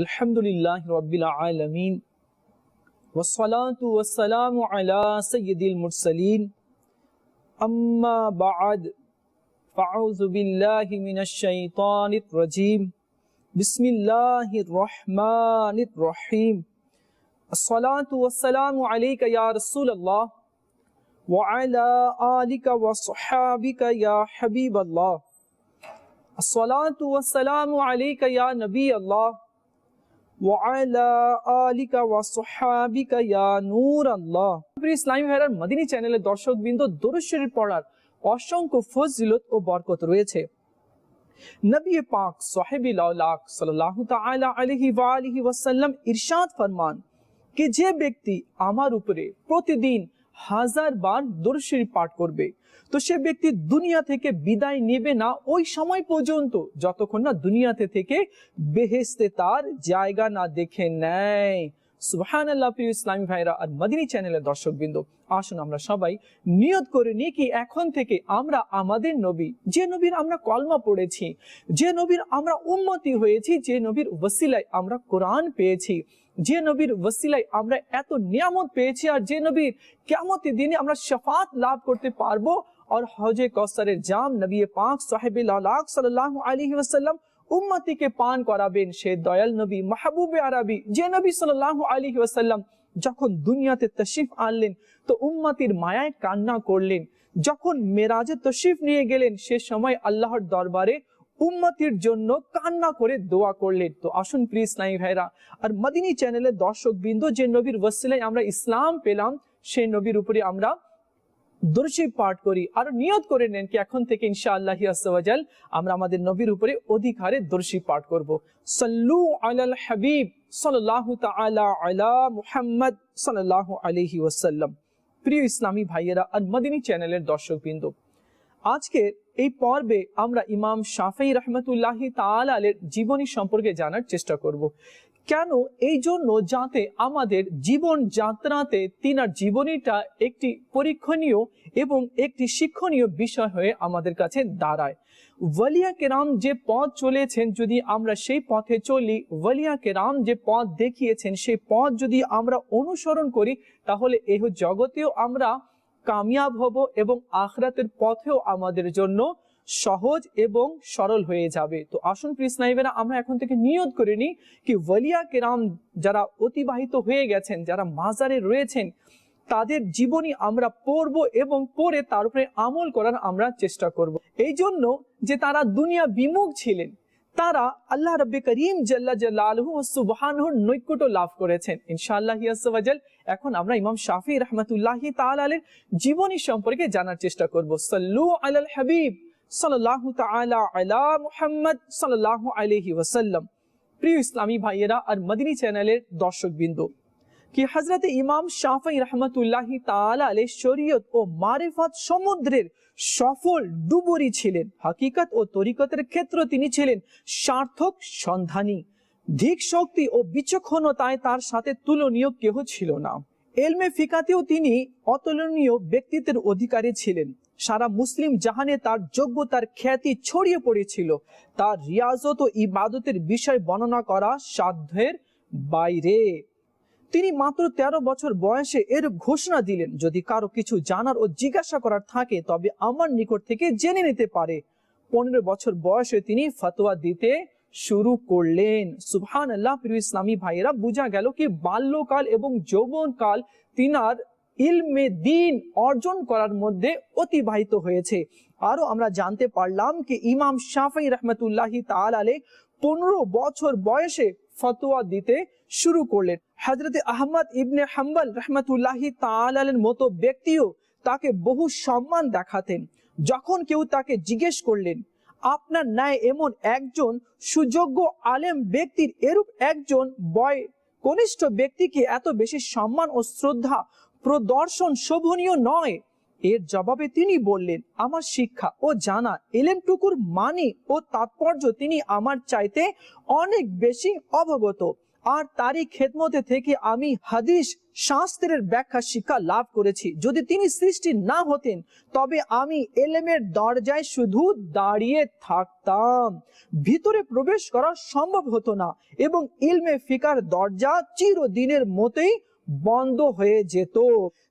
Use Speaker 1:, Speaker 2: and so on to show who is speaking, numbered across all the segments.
Speaker 1: الحمد لله رب العالمين والصلاة والسلام على سيد المرسلين أما بعد فأعوذ بالله من الشيطان الرجيم بسم الله الرحمن الرحيم الصلاة والسلام عليك يا رسول الله وعلى آلك وصحابك يا حبيب الله الصلاة والسلام عليك يا نبي الله ওয়ালা আলিকা ওয়া সাহাবিকা ইয়া নূর আল্লাহ ইসলামী ভাইরার মদিনী অসংখ্য ফজিলত ও বরকত রয়েছে। নবী পাক সাহেবি লাউলাক সাল্লাল্লাহু তাআলা আলাইহি ওয়া আলিহি ওয়াসাল্লাম ইরশাদ ফরমান যে ব্যক্তি আমার উপরে প্রতিদিন হাজার বার দরুদ শরীফ পাঠ করবে। তো সে ব্যক্তি দুনিয়া থেকে বিদায় নেবে না ওই সময় পর্যন্ত, যতক্ষণ না দুনিয়াতে থেকে বেহেস্তে তার জায়গা না দেখে নেয়। ভাইরা আর দর্শকবৃন্দ, আসুন আমরা সবাই নিয়ত করে কি এখন থেকে আমরা আমাদের নবী, যে নবীর আমরা কলমা পড়েছি, যে নবীর আমরা হয়েছি, যে নবীর ওসিলায় আমরা কোরআন পেয়েছি যে নবীর ওসিলায় আমরা এত নিয়ামত পেয়েছি আর যে নবীর কেমতের দিনে আমরা শফাত লাভ করতে পারব, আর হজে কৌসরের জাম নবী পাক সাহেব আলাইহি ওয়াসাল্লাম উম্মতিকে পান করাবেন সে দয়াল নবী মাহবুবে আরবি। যে নবী সাল্লাল্লাহু আলাইহি ওয়াসাল্লাম যখন দুনিয়াতে তশরিফ আনলেন, তো উম্মতির মায়ায় কান্না করলেন। যখন মেরাজে তশরিফ নিয়ে গেলেন, সে সময় আল্লাহর দরবারে উম্মতির জন্য কান্না করে দোয়া করলেন। তো আসুন প্রিয় ইসলামী ভাইরা, আর মদিনী চ্যানেলের দর্শক বিন্দু যে নবীর ওয়াসিলায় আমরা ইসলাম পেলাম, সেই নবীর উপরে আমরা দর্শী পাঠ করি। আর নিয়ত করে নেন কি এখন থেকে ইনশাআল্লাহ আসাল আমরা আমাদের নবীর উপরে অধিকারে দর্শী পাঠ করব। সাল্লু আলাল হাবিব, সাল্লাল্লাহু তাআলা আলা মুহাম্মদ সাল্লাল্লাহু আলাইহি ওয়াসাল্লাম। প্রিয় ইসলামী ভাইয়েরা, আর মদিনী চ্যানেলের দর্শক দর্শকবৃন্দ আজকে এই পর্বে আমরা ইমাম শাফি রহমতুল্লাহি তালের জীবনী সম্পর্কে জানার চেষ্টা করব। কেন এই জন্য যাতে আমাদের জীবন যাত্রাতে তিনার জীবনীটা একটি পরীক্ষণীয় এবং একটি শিক্ষণীয় বিষয় হয়ে আমাদের কাছে দাঁড়ায়। ওয়ালিয়া কেরাম যে পথ চলেছেন যদি আমরা সেই পথে চলি ওয়ালিয়া কেরাম যে পথ দেখিয়েছেন সেই পথ যদি আমরা অনুসরণ করি, তাহলে এহ জগতেও আমরা কামিয়াব হব এবং আখরাতের পথেও আমাদের জন্য সহজ এবং সরল হয়ে যাবে। তো আসুন কৃষ্ণাইবেরা আমরা এখন থেকে নিয়ত করে নিই কি ওয়ালিয়া কেরাম যারা অতিবাহিত হয়ে গেছেন, যারা মাজারে রয়েছেন, তাদের জীবনী আমরা পড়ব এবং পড়ে তার উপরে আমল করার আমরা চেষ্টা করব। এই জন্য যে তারা দুনিয়া বিমুখ ছিলেন তারা আল্লাহ রব্বে করিম জাল্লা জাল্লাহু সুবহানহুর নৈকট্য লাভ করেছেন। ইনশাআল্লাহ ইয়াসওয়াজাল এখন আমরা ইমাম শাফি রহমাতুল্লাহি তাআলার জীবনী সম্পর্কে জানার চেষ্টা করব। সাল্লু আলাল হাবিব, সাল্লাল্লাহু তাআলা আলা মুহাম্মদ সাল্লাল্লাহু আলাইহি ওয়াসাল্লাম। প্রিয় ইসলামী ভাইয়েরা আর মদিনী চ্যানেলের দর্শকবৃন্দ, কি হজরত ইমাম শাফি রহমতুল্লাহি তাআলা আলে শরীয়ত ও মারিফাত সমুদ্রের সফল ডুবুরি ছিলেন। হাকিকত ও তরিকতের ক্ষেত্রে তিনি ছিলেন সার্থক সন্ধানী। ধিক শক্তি ও বিচক্ষণতায় তার সাথে তুলনীয় কেহ ছিল না। এলমে ফিকাতেও তিনি অতুলনীয় ব্যক্তিত্বের অধিকারী ছিলেন। সারা মুসলিম জাহানে তার যোগ্যতার খ্যাতি ছড়িয়ে পড়েছিল। তার রিয়াজত ও ইবাদতের বিষয় বর্ণনা করা সাধ্যের বাইরে। তিনি মাত্র ১৩ বছর বয়সে এর ঘোষণা দিলেন, যদি কারও কিছু জানার ও জিজ্ঞাসা করার থাকে, তবে আমার নিকট থেকে জেনে নিতে পারে। পনেরো বছর বয়সে তিনি ফতোয়া দিতে শুরু করলেন। সুবহান আল্লাহ ইসলামী ভাইয়েরা, বোঝা গেল কি বাল্যকাল এবং যৌবনকাল তিনার ইলমে দিন অর্জন করার মধ্যে অতিবাহিত হয়েছে। আরও আমরা জানতে পারলাম কি ইমাম শাফি রহমতুল্লাহি তাআলা পনেরো বছর বয়সে ফতোয়া দিতে শুরু করলেন। হজরত আহমদ ইবনে হাম্বল রহমতুল্লাহি তালের মতো ব্যক্তিও তাকে বহু সম্মান দেখাতেন। যখন কেউ তাকে জিজ্ঞেস করলেন, আপনার ন্যায় এমন একজন সুযোগ্য আলেম ব্যক্তির এরূপ একজন বয় কনিষ্ঠ ব্যক্তিকে এত বেশি সম্মান ও শ্রদ্ধা, প্রদর্শন শোভনীয় নয়? এর জবাবে তিনি বললেন, আমার শিক্ষা ও জানা, এলেমটুকুর মানে ও তাৎপর্য তিনি আমার চাইতে অনেক বেশি অবগত। আর তারই খেদমতে থেকে আমি হাদিস শাস্ত্রের ব্যাখ্যা শিক্ষা লাভ করেছি। যদি তিনি সৃষ্টি না হতেন, তবে আমি এলেমের দরজায় শুধু দাঁড়িয়ে থাকতাম। ভিতরে প্রবেশ করা সম্ভব হতো না এবং ইলমে ফিকার দরজা চিরদিনের মতোই বন্ধ হয়ে যেত।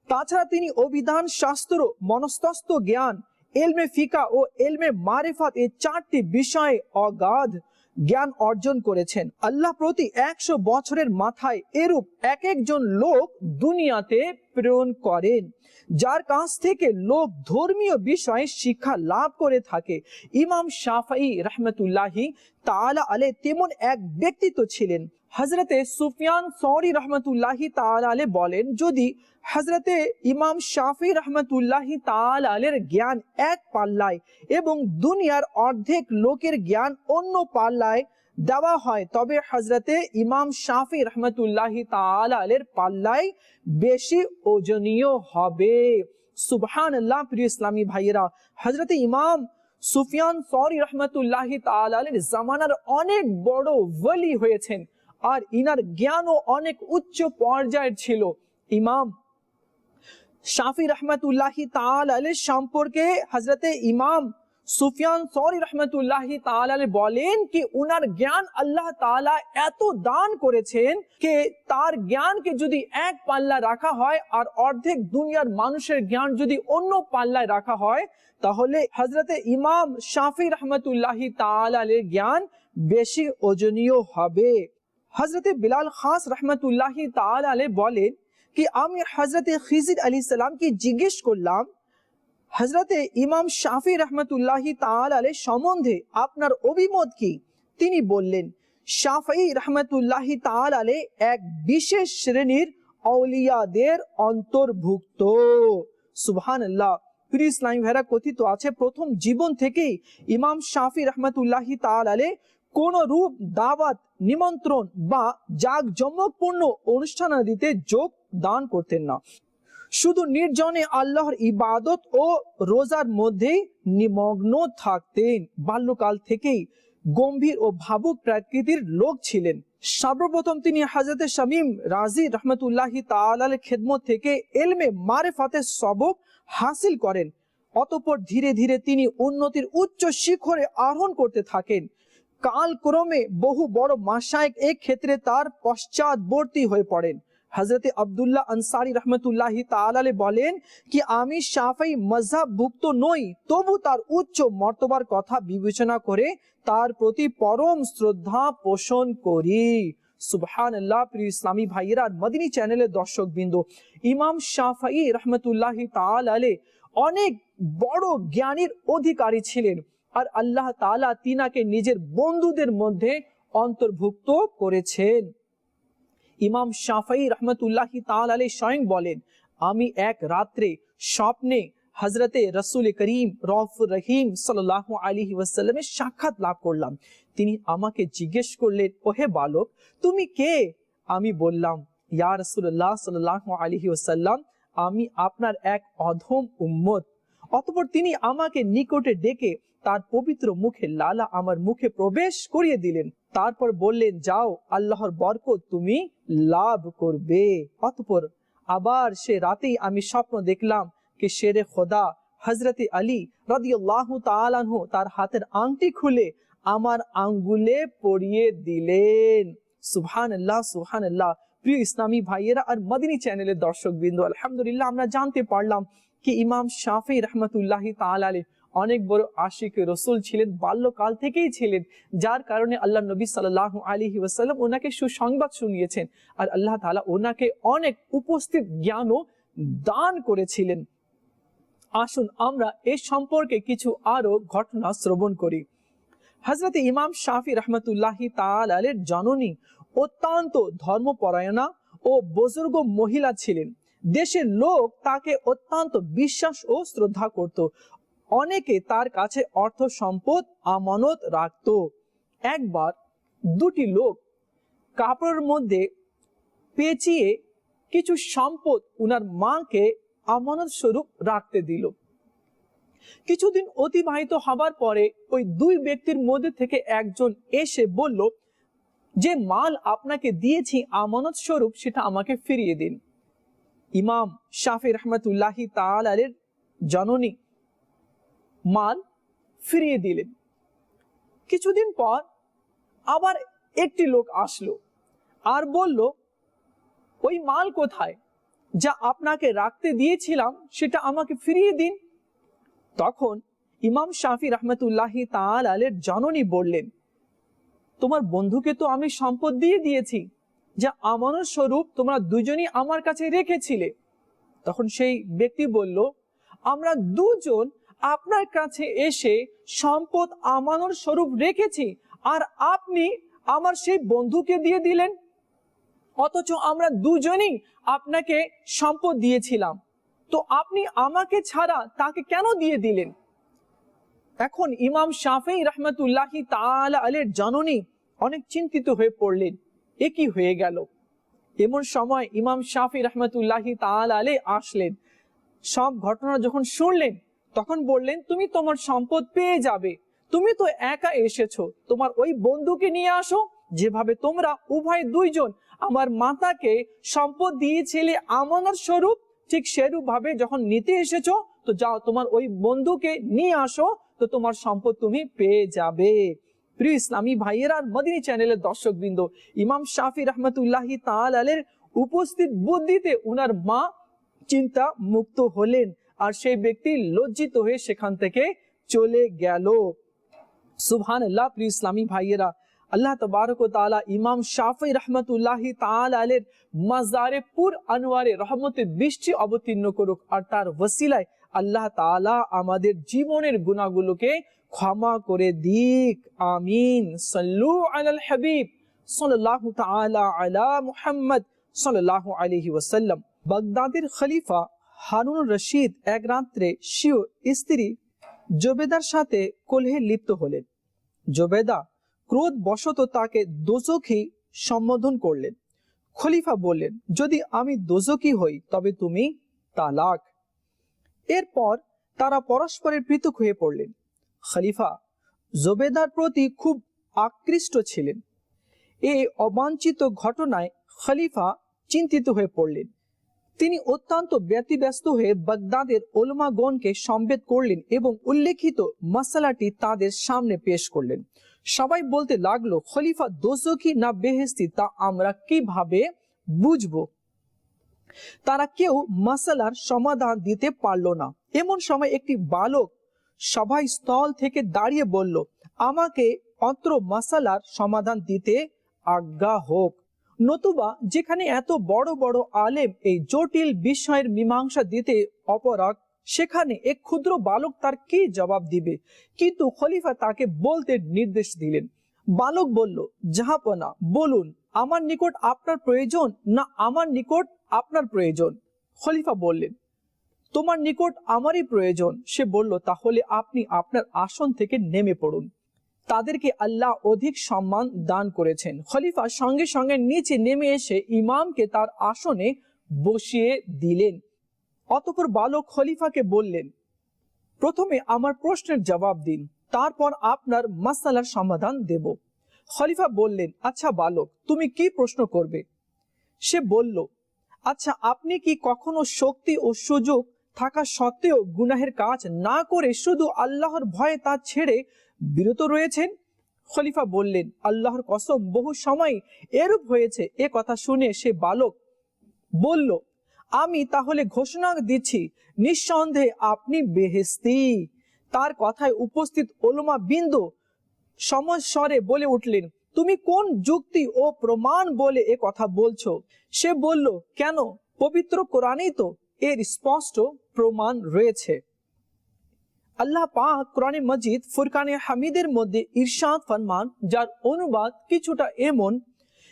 Speaker 1: তাছাড়া তিনি অভিধান, শাস্ত্র, মনস্তস্ত জ্ঞান, এলমে ফিকা ও এলমে মারিফাত এই চারটি বিষয়ে অগাধ জ্ঞান অর্জন করেছেন। আল্লাহ প্রতি একশো বছরের মাথায় এরূপ এক একজন লোক দুনিয়াতে প্রেরণ করেন, যার কাছ থেকে লোক ধর্মীয় বিষয়ে শিক্ষা লাভ করে থাকে। ইমাম শাফাই রহমতুল্লাহি তালা আলে তেমন এক ব্যক্তিত্ব ছিলেন। হজরতে সুফিয়ান সৌরি রহমতুল্লাহি আলে বলেন, যদি হজরতে ইমাম শাফি রহমতুল্লাহি তাআলা আলের জ্ঞান এক পাল্লায় এবং দুনিয়ার অর্ধেক লোকের জ্ঞান অন্য পাল্লায় দেওয়া হয়, তবে হজরতে ইমাম শাফি রহমতুল্লাহি তাআলা আলের পাল্লায় বেশি ওজনীয় হবে। সুবহান প্রিয় ইসলামী ভাইয়েরা হজরতে ইমাম সুফিয়ান সরি রহমতুল্লাহি তাআলা আলের জামানার অনেক বড় ওলি হয়েছেন। আর ইনার জ্ঞানও অনেক উচ্চ পর্যায়ের ছিল। ইমাম শাফি রহমতুল্লাহি তাআলা সম্পর্কে হজরতে ইমাম সুফিয়ান সরি রহমতুল্লাহি তাআলা বলেন কি, উনার জ্ঞান আল্লাহ তাআলা এত দান করেছেন যে তার জ্ঞানকে যদি এক পাল্লা রাখা হয় আর অর্ধেক দুনিয়ার মানুষের জ্ঞান যদি অন্য পাল্লায় রাখা হয়, তাহলে হজরতে ইমাম শাফি রহমতুল্লাহি তাআলার জ্ঞান বেশি ওজনীয় হবে। হজরতে বিলাল খাস রহমতুল্লাহি তাআলা বলেন কি, আমি হজরতে খিজির আলী সালামকে জিজ্ঞেস করলাম হজরতে ইমাম শাফি রহমতুল্লাহি তাআলা সম্বন্ধে আপনার অভিমত কি? তিনি বললেন, শাফি রহমতুল্লাহি তাআলা এক বিশেষ শ্রেণির আউলিয়াদের অন্তর্ভুক্ত। সুবহানাল্লাহ। প্রিয় ইসলামী ভাইরা, কথিত আছে, প্রথম জীবন থেকেই ইমাম শাফি রহমতুল্লাহি তাআলা কোন রূপ, দাওয়াত, নিমন্ত্রণ বা জাঁকজমকপূর্ণ অনুষ্ঠানাদিতে যোগ দান করতেন না। শুধু নির্জনে আল্লাহর ইবাদত ও রোজার মধ্যেই নিমগ্ন থাকতেন। বাল্যকাল থেকেই গম্ভীর ও ভাবুক প্রকৃতির লোক ছিলেন। সর্বপ্রথম তিনি হাজরতে শামীম রাজি রহমতুল্লাহি তাআলার খেদমত থেকে এলমে মারেফাতের সবক হাসিল করেন। অতঃপর ধীরে ধীরে তিনি উন্নতির উচ্চ শিখরে আরোহণ করতে থাকেন। কালক্রমে বহু বড় মাসায়ক এক ক্ষেত্রে তার পশ্চাৎবর্তী হয়ে পড়েন। হজরতে আবদুল্লাহ আনসারি রহমতুল্লাহ তাআলা বলেন কি, আমি সাফাই মজহাব ভুক্ত নই, তবু তার উচ্চ মর্তবার কথা বিবেচনা করে তার প্রতি পরম শ্রদ্ধা পোষণ করি। সুবহান আল্লাহ ভাইয়েরা মদিনী চ্যানেলের দর্শক বিন্দু ইমাম শাফাই রহমতুল্লাহ তাআলা অনেক বড় জ্ঞানীর অধিকারী ছিলেন। আর আল্লাহ তাআলা তিনাকে নিজের বন্ধুদের মধ্যে অন্তর্ভুক্ত করেছেন। ইমাম শাফাই রহমতুল্লাহ তাআলা স্বয়ং বলেন, আমি এক রাত্রে স্বপ্নে হজরতে রসুল করিম রফুর রহিম সাল্লাহ আলী ওয়াসাল্লামের সাক্ষাৎ লাভ করলাম। তিনি আমাকে জিজ্ঞেস করলেন, ওহে বালক, তুমি কে? আমি বললাম, ইয়া রসুল্লাহ সাল্লাহ আলী ওয়াসাল্লাম, আমি আপনার এক অধম উম্মত। অতপর তিনি আমাকে নিকটে ডেকে তার পবিত্র মুখে লালা আমার মুখে প্রবেশ করিয়ে দিলেন। তারপর বললেন, যাও, আল্লাহর বরকত তুমি লাভ করবে। অতপর আবার সে রাতেই আমি স্বপ্ন দেখলাম কি শেরে খোদা হজরতে আলী রাদিয়াল্লাহ তাআলাহু তার হাতের আংটি খুলে আমার আঙ্গুলে পরিয়ে দিলেন। সুবহানাল্লাহ সুবহানাল্লাহ। প্রিয় ইসলামী ভাইয়েরা আর মদিনী চ্যানেলের দর্শক বিন্দু আলহামদুলিল্লাহ আমরা জানতে পারলাম কি ইমাম শাফি রহমতুল্লাহ তাআলা অনেক বড় আশিক রসুল ছিলেন, বাল্যকাল থেকেই ছিলেন। যার কারণে আল্লাহ নবী সাল্লাহ আলী ওয়াসাল্লাম ওনাকে সুসংবাদ শুনিয়েছেন আর আল্লাহ তালা ওনাকে অনেক উপস্থিত জ্ঞানও দান করেছিলেন। আসুন আমরা এ সম্পর্কে কিছু আরও ঘটনা শ্রবণ করি। হজরত ইমাম শাফি রহমতুল্লাহি তালের জননী অত্যন্ত ধর্মপরায়ণা ও বুজুর্গ মহিলা ছিলেন। দেশের লোক তাকে অত্যন্ত বিশ্বাস ও শ্রদ্ধা করত। অনেকে তার কাছে অর্থ সম্পদ, আমানত রাখত। একবার দুটি লোক কাপড়ের মধ্যে পেঁচিয়ে কিছু সম্পদ উনার মাকে আমানত স্বরূপ রাখতে দিল। কিছুদিন অতিবাহিত হবার পরে ওই দুই ব্যক্তির মধ্যে থেকে একজন এসে বলল, যে মাল আপনাকে দিয়েছি, আমানত স্বরূপ সেটা আমাকে ফিরিয়ে দিন। ইমাম শাফি রহমতুল্লাহি তালের জননী মাল ফিরিয়ে দিলেন। কিছুদিন পর আবার একটি লোক আসলো আর বলল, ওই মাল কোথায়? যা আপনাকে রাখতে দিয়েছিলাম, সেটা আমাকে ফিরিয়ে দিন। তখন ইমাম শাফি রহমতুল্লাহি তালের জননী বললেন, তোমার বন্ধুকে তো আমি সম্পদ দিয়ে দিয়েছি যা আমানত স্বরূপ তোমরা দুজনই আমার কাছে রেখেছিলে। তখন সেই ব্যক্তি বলল, আমরা দুজন আপনার কাছে এসে সম্পদ আমানত স্বরূপ রেখেছি আর আপনি আমার সেই বন্ধুকে দিয়ে দিলেন। অথচ আমরা দুজনই আপনাকে সম্পদ দিয়েছিলাম। তো আপনি আমাকে ছাড়া তাকে কেন দিয়ে দিলেন? এখন ইমাম শাফি রহমতুল্লাহি তাআলা আলের জননী অনেক চিন্তিত হয়ে পড়লেন। এ কি হয়ে গেল? এমন সময় ইমাম শাফি রহমতুল্লাহি তাআলা আলে আসলেন। সব ঘটনা যখন শুনলেন, তখন বললেন, তুমি তোমার সম্পদ পেয়ে যাবে। তুমি তো একা এসেছ। তোমার ওই বন্ধুকে নিয়ে আসো, যেভাবে তোমরা উভয় দুইজন আমার মাতাকে সম্পদ দিয়েছিলে আমানত স্বরূপ, ঠিক সেরূপ ভাবে যখন নিতে এসেছ, তো যাও তোমার ওই বন্ধুকে নিয়ে আসো, তো তোমার সম্পদ তুমি পেয়ে যাবে। প্রিয় ইসলামী ভাইয়ের আর মদিনী চ্যানেলের দর্শক বৃন্দ ইমাম শাফি রহমতুল্লাহি তাল আলের উপস্থিত বুদ্ধিতে উনার মা চিন্তা মুক্ত হলেন আর সেই ব্যক্তি লজ্জিত হয়ে সেখান থেকে চলে গেল। সুবহান আল্লাহ প্রিয় ইসলামী ভাইয়েরা, আল্লাহ তবারক তাআলা ইমাম শাফি রহমতুল্লাহি তাআলা আলের মাজারে পুর আনোয়ারে রহমতের বৃষ্টি অবতীর্ণ করুক আর তার ওসিলায় আল্লাহ তাআলা আমাদের জীবনের গুণাগুলোকে ক্ষমা করে দিক। আমিন। সাল্লু আলাল হাবিব। আলা মুহাম্মদ ওয়াসাল্লাম। বাগদাদের খলিফা হারুন রশিদ এক রাত্রে শিও স্ত্রী জোবেদার সাথে কলহে লিপ্ত হলেন। জোবেদা ক্রোধ বশত তাকে দোজখী সম্বোধন করলেন। খলিফা বললেন, যদি আমি দোজকি হই, তবে তুমি তালাক। এরপর তারা পরস্পরের পৃথক হয়ে পড়লেন। খালিফা জোবেদার প্রতি খুব আকৃষ্ট ছিলেন। এই অবাঞ্ছিত ঘটনায় খলিফা চিন্তিত হয়ে পড়লেন। তিনি অত্যন্ত ব্যতিব্যস্ত হয়ে বাগদাদের ওলমাগণকে সম্বেদ করলেন এবং উল্লেখিত মশালাটি তাদের সামনে পেশ করলেন। সবাই বলতে লাগল, খলিফা দোজকি না বেহেস্তি তা আমরা কীভাবে বুঝব? তারা কেউ মশালার সমাধান দিতে পারল না। এমন সময় একটি বালক সভাই স্থল থেকে দাঁড়িয়ে বলল, আমাকে অত্র মশালার সমাধান দিতে আজ্ঞা হোক। নতুবা যেখানে এত বড় বড় আলেম এই জটিল বিষয়ের মীমাংসা দিতে অপরাগ, সেখানে এক ক্ষুদ্র বালক তার কি জবাব দিবে? কিন্তু খলিফা তাকে বলতে নির্দেশ দিলেন। বালক বলল জাহাপনা বলুন, আমার নিকট আপনার প্রয়োজন না আমার নিকট আপনার প্রয়োজন। খলিফা বললেন, তোমার নিকট আমারই প্রয়োজন। সে বলল, তাহলে আপনি আপনার আসন থেকে নেমে পড়ুন। তাদেরকে আল্লাহ অধিক সম্মান দান করেছেন। খলিফা সঙ্গে সঙ্গে নিচে নেমে এসে ইমামকে তার আসনে বসিয়ে দিলেন। অতপর বালক খলিফাকে বললেন, প্রথমে আমার প্রশ্নের জবাব দিন, তারপর আপনার মাসালার সমাধান দেব। খলিফা বললেন আচ্ছা বালক, তুমি কি প্রশ্ন করবে? সে বলল আচ্ছা আপনি কি কখনো শক্তি ও সুযোগ থাকা সত্ত্বেও গুনাহের কাজ না করে শুধু আল্লাহর ভয়ে তা ছেড়ে বিরত রয়েছেন? খলিফা বললেন, আল্লাহর কসম, বহু সময় এরূপ হয়েছে। এ কথা শুনে সে বালক বলল, আমি তাহলে ঘোষণা দিচ্ছি, নিঃসন্দেহে আপনি বেহেস্তি তার কথায় উপস্থিত ওলমা বিন্দু সমস্বরে বলে উঠলেন তুমি কোন যুক্তি ও প্রমাণ বলে এ কথা বলছো? সে বলল, কেন? পবিত্র কোরআনেই তো এর স্পষ্ট প্রমাণ রয়েছে। আল্লাহ পাক কোরআনে মজিদ, ফুরকানে হামিদের মধ্যে ইরশাদ ফরমান, যার অনুবাদ কিছুটা এমন,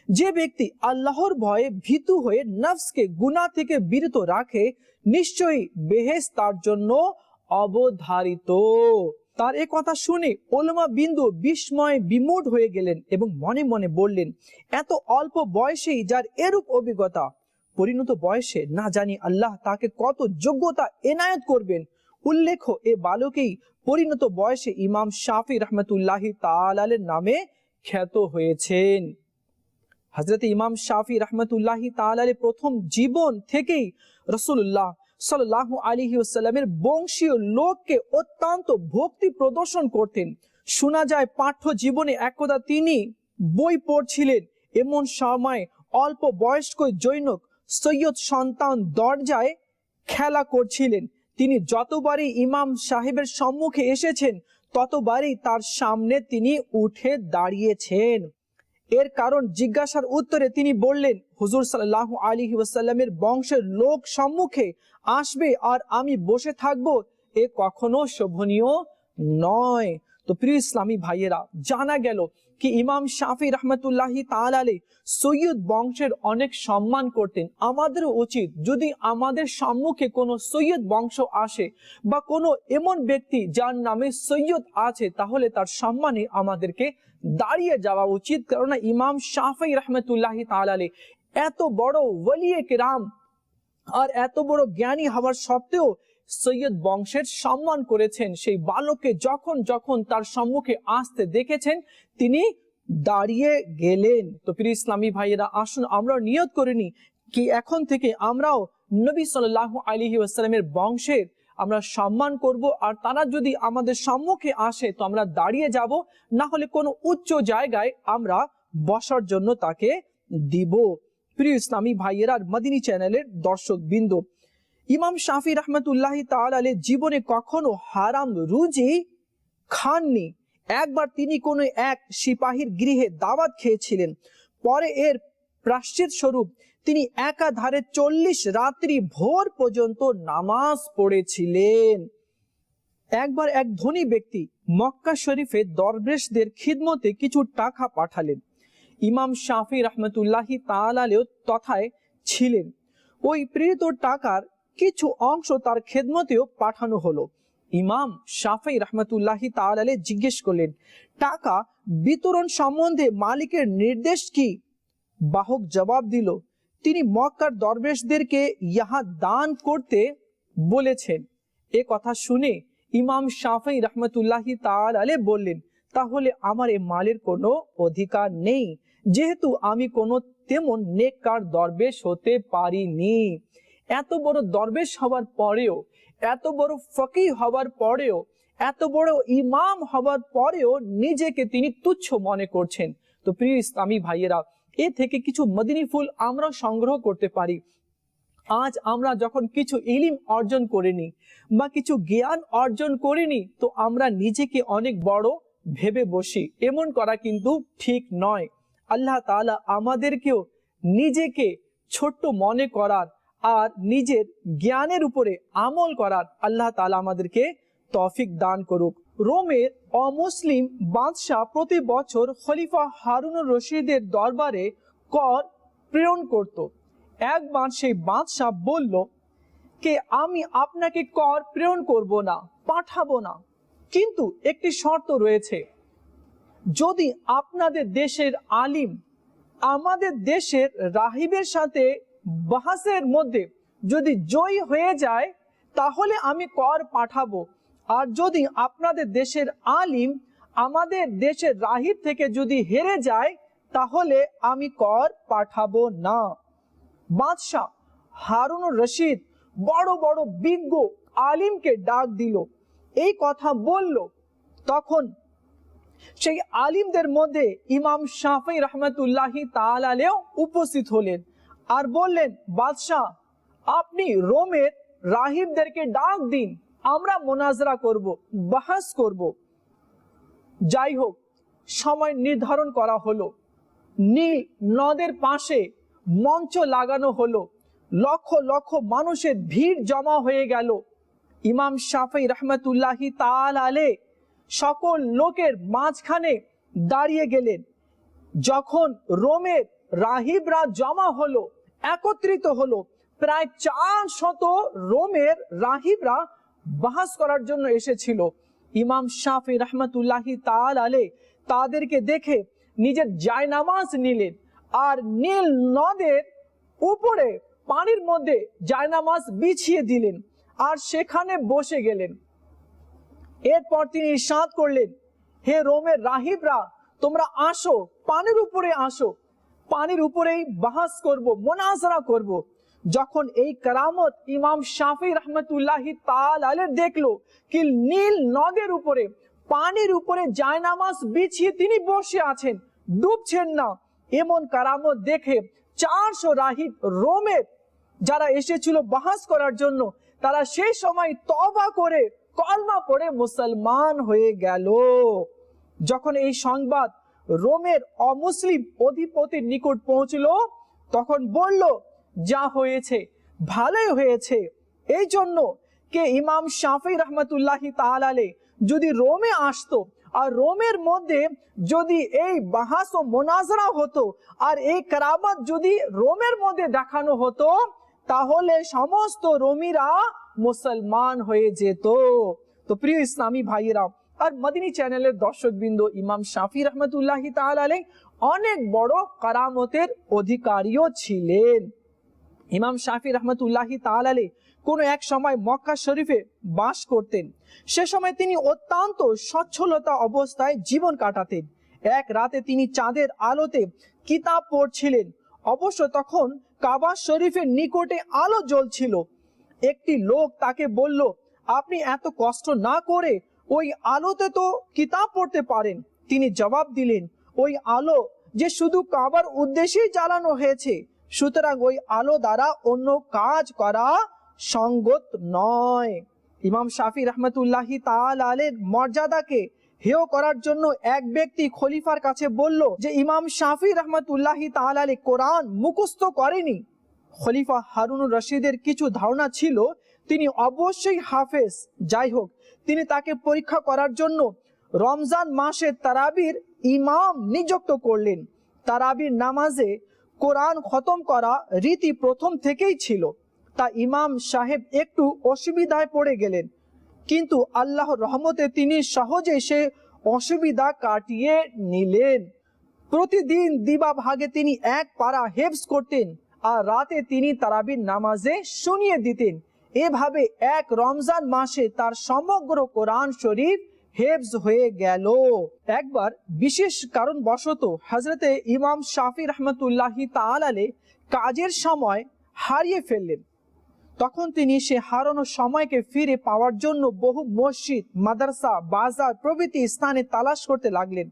Speaker 1: যে ব্যক্তি আল্লাহর ভয়ে ভীতু হয়ে নফসকে গুনাহ থেকে বিরত রাখে, নিশ্চয়ই বেহেস তার জন্য অবধারিত। তার এ কথা শুনে ওলমা বিন্দু বিস্ময়ে বিমূঢ় হয়ে গেলেন এবং মনে মনে বললেন, এত অল্প বয়সেই যার এরূপ অভিজ্ঞতা? পরিণত বয়সে না জানি আল্লাহ তাকে কত যোগ্যতা এনায়ত করবেন। উল্লেখ্য এ বালকেই পরিণত বয়সে ইমাম শাফি রহমতুল্লাহি তালের নামে খ্যাত হয়েছেন। হজরত ইমাম শাফি রহমতুল্লাহি তালের প্রথম জীবন থেকেই রসুল্লাহ সাল্লাহ আলী ওসাল্লামের বংশীয় লোককে অত্যন্ত ভক্তি প্রদর্শন করতেন। শোনা যায় পাঠ্য জীবনে একদা তিনি বই পড়ছিলেন। এমন সময় অল্প বয়স্ক জৈনক সৈয়দ সন্তান দরজায় খেলা করছিলেন। তিনি যতবারই ইমাম সাহেবের সম্মুখে এসেছেন, ততবারই তার সামনে তিনি উঠে দাঁড়িয়েছেন। এর কারণ জিজ্ঞাসার উত্তরে তিনি বললেন, হুজুর সাল্লাহ আলী ওয়াসাল্লামের বংশের লোক সম্মুখে আসবে আর আমি বসে থাকব এ কখনো শোভনীয় নয়। তো প্রিয় ইসলামী ভাইয়েরা, জানা গেল কি ইমাম শাফি রহমতুল্লাহি তাআলা সৈয়দ বংশের অনেক সম্মান করতেন। আমাদের উচিত যদি আমাদের সম্মুখে কোনো সৈয়দ বংশ আসে বা কোনো এমন ব্যক্তি যার নামে সৈয়দ আছে, তাহলে তার সম্মানে আমাদেরকে দাঁড়িয়ে যাওয়া উচিত। কেননা ইমাম শাফি রহমতুল্লাহি তাআলা এত বড় ওলিয়ে কেরাম আর এত বড় জ্ঞানী হওয়ার সত্ত্বেও সৈয়দ বংশের সম্মান করেছেন। সেই বালককে যখন যখন তার সম্মুখে আসতে দেখেছেন, তিনি দাঁড়িয়ে গেলেন। তো প্রিয় ইসলামী ভাইয়েরা, আসুন আমরা নিয়ত করিনি কি এখন থেকে আমরাও নবী সাল্লাহ আলহি আসসালামের বংশের আমরা সম্মান করব। আর তারা যদি আমাদের সম্মুখে আসে, তো আমরা দাঁড়িয়ে যাব, না হলে কোনো উচ্চ জায়গায় আমরা বসার জন্য তাকে দিব। প্রিয় ইসলামী ভাইয়েরা মদিনী চ্যানেলের দর্শক বিন্দু ইমাম শাফি রহমতুল্লাহ তালে জীবনে কখনো হারাম রুজি খাননি। একবার তিনি কোনো এক সিপাহীর গৃহে দাওয়াত খেয়েছিলেন। পরে এর প্রাশ্চিত স্বরূপ তিনি একাধারে চল্লিশ রাত্রি ভোর পর্যন্ত নামাজ পড়েছিলেন। একবার এক ধনী ব্যক্তি মক্কা শরীফে দরবেশদের খিদমতে কিছু টাকা পাঠালেন। ইমাম শাফি রহমতুল্লাহি তালেও তথায় ছিলেন। ওই প্রেরিত টাকার কিছু অংশ তার খেদমতেও পাঠানো হলো। ইমাম শাফি রহমতুল্লাহি তালে জিজ্ঞেস করলেন, টাকা বিতরণ সম্বন্ধে মালিকের নির্দেশ কি? বাহক জবাব দিল, তিনি মক্কার দরবেশদেরকে ইহা দান করতে বলেছেন। এ কথা শুনে ইমাম শাফি রহমতুল্লাহি তালে বললেন, তাহলে আমার এ মালের কোনো অধিকার নেই। যেহেতু আমি কোনো তেমন নেককার দরবেশ হতে পারিনি। এত বড় দরবেশ হওয়ার পরেও, এত বড় ফকি হওয়ার পরেও, এত বড় ইমাম হওয়ার পরেও নিজেকে তিনি তুচ্ছ মনে করছেন। তো প্রিয় ইসলামী ভাইয়েরা, এ থেকে কিছু মদিনী ফুল আমরা সংগ্রহ করতে পারি। আজ আমরা যখন কিছু ইলিম অর্জন করিনি বা কিছু জ্ঞান অর্জন করিনি, তো আমরা নিজেকে অনেক বড় ভেবে বসি। এমন করা কিন্তু ঠিক নয়। আল্লাহ তালা আমাদেরকেও নিজেকে ছোট্ট মনে করার আর নিজের জ্ঞানের উপরে আমল করার আল্লাহ তালা আমাদেরকে তফিক দান করুক। রোমের অমুসলিম বাদশাহ প্রতি বছর খলিফা হারুনুর রশিদের দরবারে কর প্রেরণ করত। একবার সেই বাদশাহ বলল, কে, আমি আপনাকে কর প্রেরণ করব না, পাঠাবো না। কিন্তু একটি শর্ত রয়েছে। যদি আপনাদের দেশের আলিম আমাদের দেশের রাহিবের সাথে বাহাসের মধ্যে যদি জয়ী হয়ে যায়, তাহলে আমি কর পাঠাবো। আর যদি আপনাদের দেশের আলিম আমাদের দেশের রাহিব থেকে যদি হেরে যায়, তাহলে আমি কর পাঠাবো না। বাদশাহ হারুন রশিদ বড় বড় বিজ্ঞ আলিমকে ডাক দিল, এই কথা বলল। তখন সেই আলিমদের মধ্যে ইমাম শাফি রহমতুল্লাহি তালেও উপস্থিত হলেন আর বললেন, বাদশাহ, আপনি রোমের রাহিবদেরকে ডাক দিন, আমরা মোনাজরা করব, বাহাস করব। যাই হোক, সময় নির্ধারণ করা হলো। নীল নদের পাশে মঞ্চ লাগানো হলো। লক্ষ লক্ষ মানুষের ভিড় জমা হয়ে গেল। ইমাম শাফি রহমতুল্লাহি তাল আলে সকল লোকের মাঝখানে দাঁড়িয়ে গেলেন। যখন রোমের রাহিবরা জমা হলো, একত্রিত হলো, প্রায় চার শত রোমের রাহিবরা বাহাস করার জন্য এসেছিল। ইমাম শাফি রহমতুল্লাহি তাল আলে তাদেরকে দেখে নিজের জায়নামাজ নিলেন আর নীল নদের উপরে পানির মধ্যে জায়নামাজ বিছিয়ে দিলেন আর সেখানে বসে গেলেন। এরপর তিনি ইরশাদ করলেন, হে রোমের রাহিবরা, তোমরা আসো, পানির উপরে আসো। পানির উপরেই বাহাস করব, মোনাজারা করব। যখন এই কারামত ইমাম শাফি রহমতুল্লাহি তালের দেখল কি নীল নদের উপরে, পানির উপরে জায়নামাজ বিছিয়ে তিনি বসে আছেন, ডুবছেন না। এমন কারামত দেখে চারশো রাহিব রোমের যারা এসেছিল বাহাস করার জন্য, তারা সেই সময় তবা করে কলমা পড়ে মুসলমান হয়ে গেল। যখন এই সংবাদ রোমের অমুসলিম অধিপতির নিকট পৌঁছলো, তখন বলল, যা হয়েছে, ভালোই হয়েছে। এই জন্য কে ইমাম শাফি রহমতুল্লাহি তাআলালে যদি রোমে আসতো আর রোমের মধ্যে যদি এই বাহাস ও মোনাজরা হতো আর এই কারামাত যদি রোমের মধ্যে দেখানো হতো, তাহলে সমস্ত রোমিরা মুসলমান হয়ে যেত। তো প্রিয় ইসলামী ভাইয়েরা, আর মদিনী চ্যানেলের দর্শকবৃন্দ ইমাম শাফি রহমতুল্লাহ তাআলা অনেক বড় কারামতের অধিকারীও ছিলেন। ইমাম শাফি রহমতুল্লাহ তাআলা কোনো এক সময় মক্কা শরীফে বাস করতেন। সে সময় তিনি অত্যন্ত সচ্ছলতা অবস্থায় জীবন কাটাতেন। এক রাতে তিনি চাঁদের আলোতে কিতাব পড়ছিলেন। অবশ্য তখন কাবা শরীফের নিকটে আলো জ্বলছিল একটি লোক তাকে বলল, আপনি এত কষ্ট না করে ওই আলোতে তো কিতাব পড়তে পারেন। তিনি জবাব দিলেন, ওই আলো যে শুধু কাবার উদ্দেশ্যেই জ্বালানো হয়েছে, সুতরাং ওই আলো দ্বারা অন্য কাজ করা সঙ্গত নয়। ইমাম শাফি রহমতুল্লাহি তালের মর্যাদাকে হেয় করার জন্য এক ব্যক্তি খলিফার কাছে বলল যে, ইমাম শাফি রহমতুল্লাহি তালে কোরআন মুখস্থ করেনি। খলিফা হারুনুর রশিদের কিছু ধারণা ছিল, তিনি অবশ্যই হাফেজ। যাই হোক, তিনি তাকে পরীক্ষা করার জন্য রমজান মাসে তারাবির ইমাম নিযুক্ত করলেন। তারাবির নামাজে কোরআন খতম করা রীতি প্রথম থেকেই ছিল। তা ইমাম সাহেব একটু অসুবিধায় পড়ে গেলেন। কিন্তু আল্লাহ রহমতে তিনি সহজে সে অসুবিধা কাটিয়ে নিলেন। প্রতিদিন দিবা ভাগে তিনি এক পারা হেফস করতেন। আর রাতে তিনি তারাবির নামাজে শুনিয়ে দিতেন। এভাবে এক রমজান মাসে তার সমগ্র কোরআন শরীফ হেফজ হয়ে গেল। একবার বিশেষ কারণ বশত হজরতে ইমাম শাফি রহমতুল্লাহি তাআলালে কাজের সময় হারিয়ে ফেললেন। তখন তিনি সে হারানো সময়কে ফিরে পাওয়ার জন্য বহু মসজিদ, মাদ্রাসা, বাজার প্রভৃতি স্থানে তালাশ করতে লাগলেন।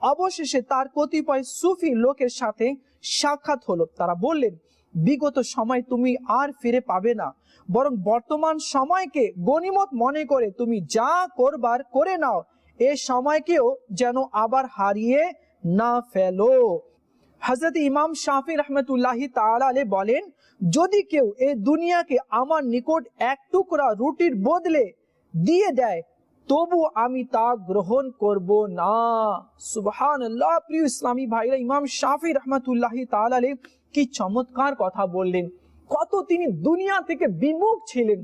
Speaker 1: অবশেষে তার কতিপয় সুফি লোকের সাথে সাক্ষাৎ হলো। তারা বললেন বিগত সময় তুমি আর ফিরে পাবে না। বরং বর্তমান সময়কে গনিমত মনে করে তুমি যা করবার করে নাও, এ সময়কেও যেন আবার হারিয়ে না ফেলো। হজরত ইমাম শাফি রহমতুল্লাহি তাআলা বলেন, যদি কেউ এই দুনিয়াকে আমার নিকট এক টুকরা রুটির বদলে দিয়ে দেয়, তবু আমি তা গ্রহণ করব না। সুবহান ইসলামী ভাইরা, ইমাম শাফি রহমতুল্লাহি তাআলা কি চমৎকার কথা বললেন। কত তিনি দুনিয়া থেকে বিমুখ ছিলেন।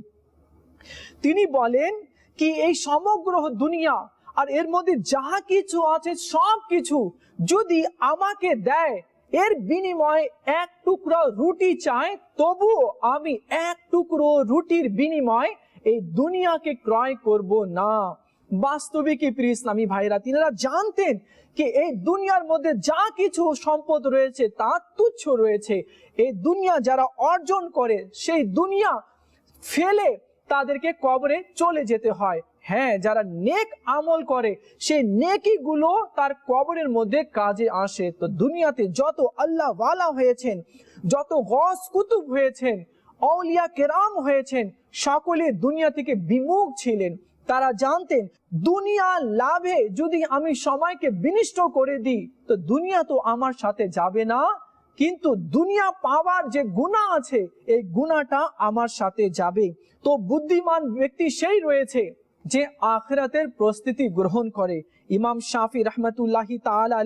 Speaker 1: তিনি বলেন কি, এই সমগ্র দুনিয়া আর এর মধ্যে যাহা কিছু আছে, সব কিছু যদি আমাকে দেয়, এর বিনিময়ে এক টুকরো রুটি চায় তবুও আমি এক টুকরো রুটির বিনিময়ে এই দুনিয়াকে ক্রয় করব না। বাস্তবিক প্রিয় ইসলামী ভাইরা, তিনারা জানতেন কি এই দুনিয়ার মধ্যে যা কিছু সম্পদ রয়েছে, তা তুচ্ছ রয়েছে। এই দুনিয়া যারা অর্জন করে, সেই দুনিয়া ফেলে তাদেরকে কবরে চলে যেতে হয়। হ্যাঁ যারা নেক আমল করে, সেই নেকি গুলো তার কবরের মধ্যে কাজে আসে। তো দুনিয়াতে যত আল্লাহ ওয়ালা হয়েছেন, যত গস কুতুব হয়েছেন অলিয়া কেরাম হয়েছেন, সকলে দুনিয়া থেকে বিমুখ ছিলেন। তারা জানতেন, দুনিয়া লাভে যদি আমি সময়কে বিনিষ্ট করে দিই, তো দুনিয়া তো আমার সাথে যাবে না। কিন্তু দুনিয়া পাওয়ার যে গুণা আছে, এই গুণাটা আমার সাথে যাবে। তো বুদ্ধিমান ব্যক্তি সেই রয়েছে যে আখরাতের প্রস্তুতি গ্রহণ করে। ইমাম শাফি রহমতুল্লাহি তাআলা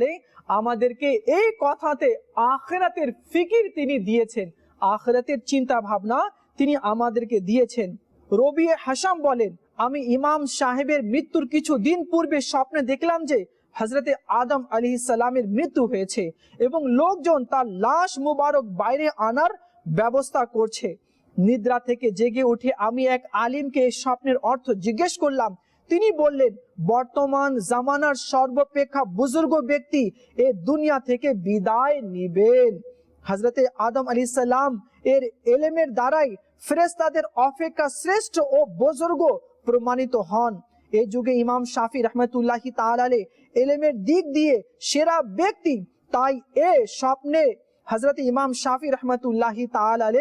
Speaker 1: আমাদেরকে এই কথাতে আখরাতের ফিকির তিনি দিয়েছেন। আখরাতের চিন্তা ভাবনা তিনি আমাদেরকে দিয়েছেন। রবি হাসাম বলেন আমি ইমাম সাহেবের মৃত্যুর কিছু দিন পূর্বে স্বপ্নে দেখলাম যে হজরতে আদম আলী সালামের মৃত্যু হয়েছে এবং লোকজন তার লাশ মুবারক বাইরে আনার ব্যবস্থা করছে। নিদ্রা থেকে জেগে উঠে আমি এক আলিমকে স্বপ্নের অর্থ জিজ্ঞেস করলাম। তিনি বললেন, বর্তমান জামানার সর্বাপেক্ষা বুজুর্গ ব্যক্তি এ দুনিয়া থেকে বিদায় নিবেন। হজরতে আদম আলী সালাম এর এলেমের দ্বারাই ফেরেস্তাদের অপেক্ষা শ্রেষ্ঠ ও বুজুর্গ প্রমাণিত হন। এই যুগে ইমাম শাফি রহমতুল্লাহি তাআলা এলেমের দিক দিয়ে সেরা ব্যক্তি, তাই এ স্বপ্নে হজরত ইমাম শাফি রহমতুল্লাহি তাআলার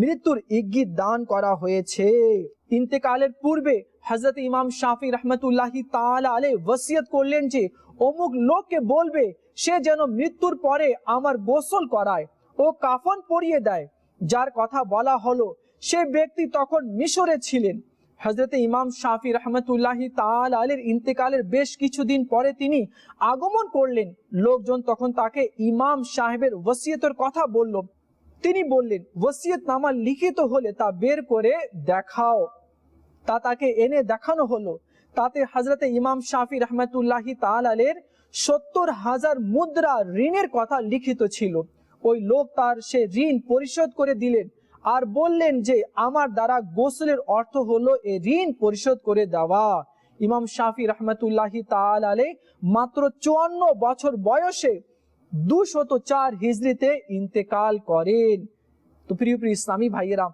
Speaker 1: মৃত্যুর ইঙ্গিত দান করা হয়েছে। ইন্তেকালের পূর্বে হজরত ইমাম শাফি রহমতুল্লাহি আলে ওসিয়ত করলেন যে, অমুক লোককে বলবে, সে যেন মৃত্যুর পরে আমার গোসল করায় ও কাফন পরিয়ে দেয়। যার কথা বলা হলো, সে ব্যক্তি তখন মিশরে ছিলেন। হজরত ইমাম শাফি রহমতুল্লাহি তাল আলীর ইন্তেকালের বেশ কিছুদিন পরে তিনি আগমন করলেন। লোকজন তখন তাকে ইমাম সাহেবের ওসিয়তের কথা বলল। তিনি বললেন ওসিয়ত নামা লিখিত হলে তা বের করে দেখাও। তা তাকে এনে দেখানো হলো। তাতে হজরতে ইমাম শাফি রহমতুল্লাহি তাল আলের সত্তর হাজার মুদ্রা ঋণের কথা লিখিত ছিল। ওই লোক তার সে ঋণ পরিশোধ করে দিলেন। আর বললেন যে, আমার দ্বারা গোসলের অর্থ হলো এ ঋণ পরিশোধ করে দেওয়া। ইমাম শাফি রহমতুল্লাহি তাল আলে মাত্র চুয়ান্ন বছর বয়সে দুশত চার হিজড়িতে ইন্তেকাল করেন। তো প্রিয় প্রিয় ইসলামী ভাইয়েরা,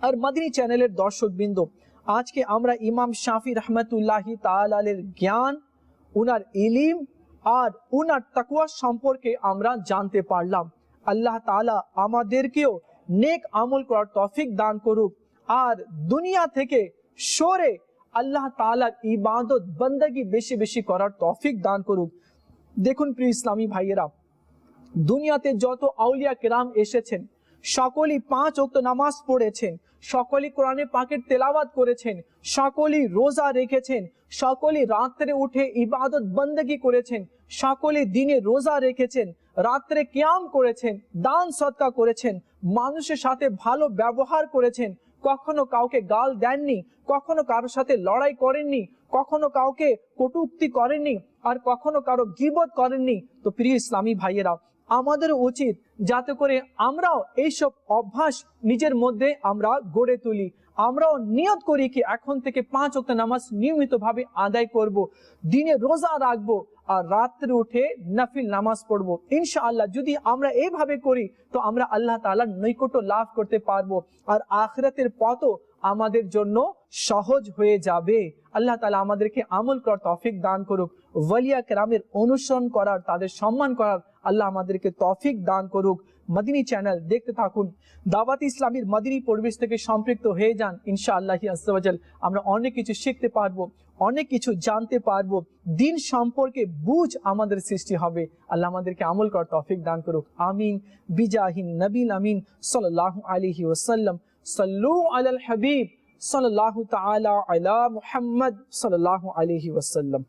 Speaker 1: আর মাদিনী চ্যানেলের দর্শক বিন্দু আজকে আমরা ইমাম শাফি রহমতুল্লাহি তাল আলের জ্ঞান, উনার ইলিম আর উনার তাকুয়া সম্পর্কে আমরা জানতে পারলাম। আল্লাহ তালা আমাদেরকেও নেক আমল করার তফিক দান করুক। আর দুনিয়া থেকে সরে আল্লাহ তালার ইবাদত বন্দগি বেশি বেশি করার তফিক দান করুক। দেখুন প্রিয় ইসলামী ভাইয়েরা, দুনিয়াতে যত আউলিয়া কেরাম এসেছেন, সকলেই পাঁচ অক্ত নামাজ পড়েছেন, সকলেই কোরআনে পাকের তেলাওয়াত করেছেন, সকলেই রোজা রেখেছেন, সকলেই রাত্রে উঠে ইবাদত বন্দগি করেছেন সকলে দিনে রোজা রেখেছেন, রাত্রে ক্যাম করেছেন, দান সৎকা করেছেন মানুষের সাথে ভালো ব্যবহার করেছেন। কখনো কাউকে গাল দেননি, কখনো কারোর সাথে লড়াই করেননি, কখনো কাউকে কটুক্তি করেননি, আর কখনো কারও গিবত করেননি। তো প্রিয় ইসলামী ভাইয়েরা আমাদের উচিত যাতে করে আমরাও এইসব অভ্যাস নিজের মধ্যে আমরা গড়ে তুলি। আমরাও নিয়ত করি কি এখন থেকে পাঁচ অক্ট নামাজ নিয়মিত ভাবে আদায় করব, দিনে রোজা রাখব আর রাত্রে উঠে নফিল নামাজ পড়ব। ইনশাআল্লাহ যদি আমরা এইভাবে করি, তো আমরা আল্লাহ তাআলার নৈকট্য লাভ করতে পারব আর আখরাতের পথও আমাদের জন্য সহজ হয়ে যাবে। আল্লাহ তালা আমাদেরকে আমল করার তফিক দান করুক ওয়ালিয়া কেরামের অনুসরণ করার, তাদের সম্মান করার আল্লাহ আমাদেরকে তফিক দান করুক। মদিনী চ্যানেল দেখতে থাকুন। দাওয়াত ইসলামীর মদিনী পরিবেশ থেকে সম্পৃক্ত হয়ে যান ইনশাআল্লাহ আল্লাহ আমরা অনেক কিছু শিখতে পারব, অনেক কিছু জানতে পারব। দিন সম্পর্কে বুঝ আমাদের সৃষ্টি হবে। আল্লাহ আমাদেরকে আমল করার তৌফিক দান করুক। আমিন। বিজাহিন নবীন আমিন। সাল্লাল্লাহু আলাইহি ওয়াসাল্লাম। সাল্লু আলাল হাবিব। সাল্লাল্লাহু তাআলা আলা মুহাম্মদ। সাল্লাল্লাহু আলাইহি ওয়াসাল্লাম।